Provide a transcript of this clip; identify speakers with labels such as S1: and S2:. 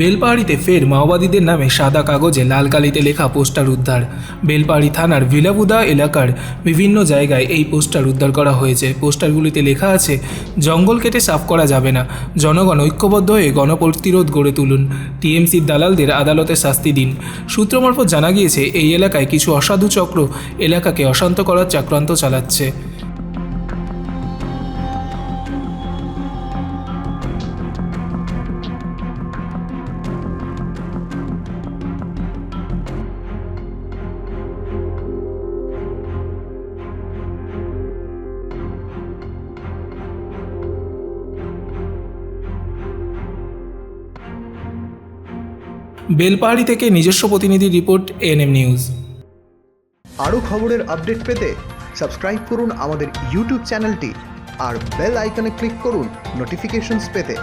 S1: বেলপাহাড়িতে ফের মাওবাদীদের নামে সাদা কাগজে লাল কালিতে লেখা পোস্টার উদ্ধার। বেলপাহাড়ি থানার ভিলাবুদা এলাকার বিভিন্ন জায়গায় এই পোস্টার উদ্ধার করা হয়েছে। পোস্টারগুলিতে লেখা আছে, জঙ্গল কেটে সাফ করা যাবে না। জনগণ ঐক্যবদ্ধ হয়ে গণপ্রতিরোধ গড়ে তুলুন। টিএমসির দালালদের আদালতে শাস্তি দিন। সূত্র মারফত জানা গিয়েছে, এই এলাকায় কিছু অসাধু চক্র এলাকাকে অশান্ত করার চক্রান্ত চালাচ্ছে। বেলপাহাড়ি থেকে নিজস্ব প্রতিনিধি রিপোর্ট এনএম নিউজ
S2: আরও খবরের আপডেট পেতে সাবস্ক্রাইব করুন আমাদের ইউটিউব চ্যানেলটি আর বেল আইকনে ক্লিক করুন নোটিফিকেশনস পেতে।